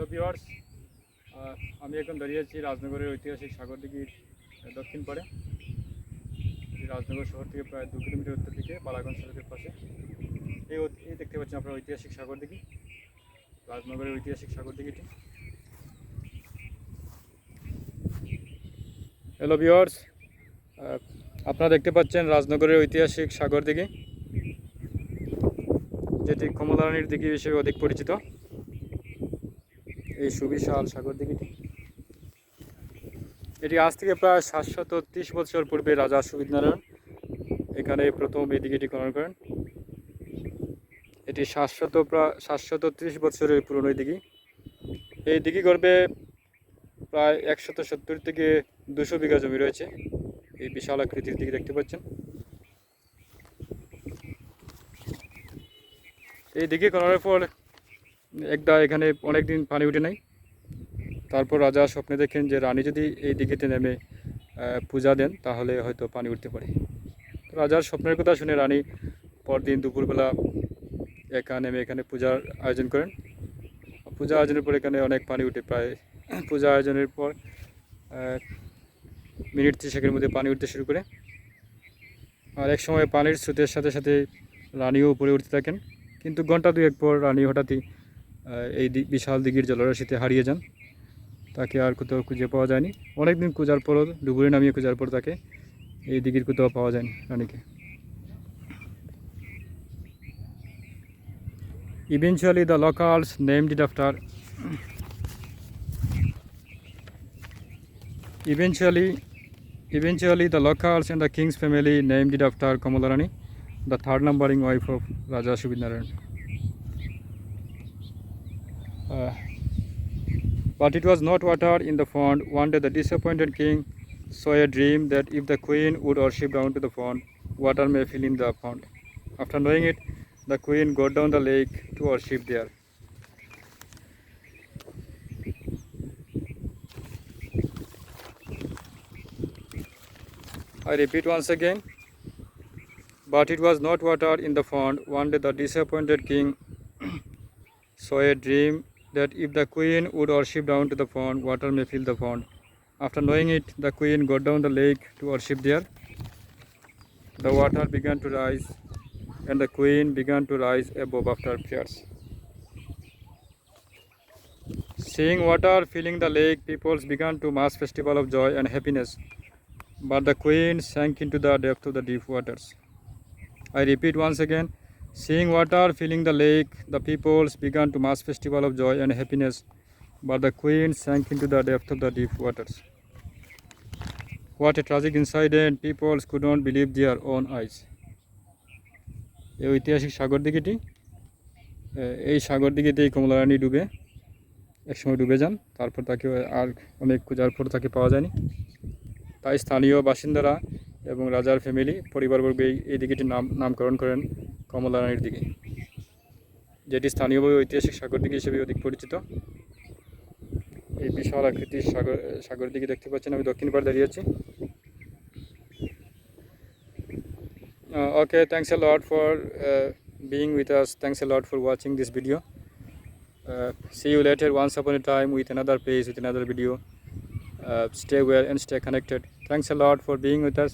Hello viewers আমি এখন দাঁড়িয়ে আছি রাজনগরের ঐতিহাসিক সাগরদিঘির দক্ষিণ পাড়ে। রাজনগর শহর থেকে প্রায় দু কিলোমিটার উত্তর দিকে, বালাগঞ্জ সড়কের পাশে। এই এই দেখতে পাচ্ছেন আপনার ঐতিহাসিক সাগরদিঘি রাজনগরের ঐতিহাসিক সাগরদিঘিটি হ্যালো ভিওয়ার্স আপনারা দেখতে পাচ্ছেন রাজনগরের ঐতিহাসিক সাগরদিঘি যেটি কমলারানীর দিঘি হিসেবে অধিক পরিচিত। এই সুবিশাল সাগর দিঘিটি এটি আজ থেকে প্রায় সাতশত ত্রিশ বছর পূর্বে রাজা সুবিদনারায়ণ এখানে প্রথম এই দিঘিটি খনন করেন। এটি সাতশত প্রায় সাতশত ত্রিশ বছরের পুরনো দিঘি এই দিঘি গর্বে প্রায় একশত সত্তর থেকে দুশো বিঘা জমি রয়েছে। এই বিশাল আকৃতির দিকে দেখতে পাচ্ছেন। এই দিঘি খননের পর একটা এখানে অনেক দিন পানি উঠে নাই। তারপর রাজা স্বপ্নে দেখেন যে রানী যদি এই দিঘিতে নেমে পূজা দেন, তাহলে হয়তো পানি উঠতে পারে। রাজার স্বপ্নের কথা শুনে রানী পরদিন দুপুরবেলা একা নেমে এখানে পূজার আয়োজন করেন। পূজা আয়োজনের পর এখানে অনেক পানি উঠে। প্রায় পূজা আয়োজনের পর মিনিট ত্রিশেকের মধ্যে পানি উঠতে শুরু করে। আর এক সময় পানির স্রোতের সাথে সাথে রানীও উপরে উঠতে থাকেন। কিন্তু ঘণ্টা দুয়েক পর রানী হঠাৎই এই বিশাল দিঘির জলরাশিতে হারিয়ে যান। তাকে আর কোথাও খুঁজে পাওয়া যায়নি। অনেকদিন খোঁজার পর ডুবুরে নামিয়ে খোঁজার পর তাকে এই দিঘির কোথাও পাওয়া যায়নি রানীকে। Eventually the locals name it after eventually eventually the locals and the king's family name it after Kamala Rani the third numbering wife of Raja Subinarayan Uh, but it was not water in the pond. One day, the disappointed king saw a dream that if the queen would worship down to the pond, water may fill in the pond. After knowing it, the queen got down the lake to worship there. I repeat once again. But it was not water in the pond. One day the disappointed king saw a dream that if the queen would worship down to the pond, water may fill the pond. After knowing it, the queen got down the lake to worship there. The water began to rise, and the queen began to rise above after prayers. Seeing water filling the lake, peoples began to mass festival of joy and happiness. But the queen sank into the depth of the deep waters. I repeat once again, seeing water filling the lake, the peoples began to mass festival of joy and happiness. But the queen sank into the depth of the deep waters. What a tragic incident! Peoples could not believe their own eyes. এই ঐতিহাসিক সাগর দিঘিটি এই সাগর দিঘিতেই কমলারানী ডুবে একসময় ডুবে যান তারপর তাকে আর অনেক খোঁজার পর তাকে পাওয়া যায়নি তাই স্থানীয় বাসিন্দারা এবং রাজার ফ্যামিলি পরিবারবর্গ এই এই দিঘিটির নাম নামকরণ করেন কমলা রানীর দিকে, যেটি স্থানীয়ভাবে ঐতিহাসিক সাগর দিকে হিসেবে অধিক পরিচিত। এই বিশাল আকৃতির সাগর সাগর দিকে দেখতে পাচ্ছেন আমি দক্ষিণ পাড়ে দাঁড়িয়ে আছি। Okay thanks a lot for being with us thanks a lot for watching this video see you later once upon a time with another page with another video stay well and stay connected thanks a lot for being with us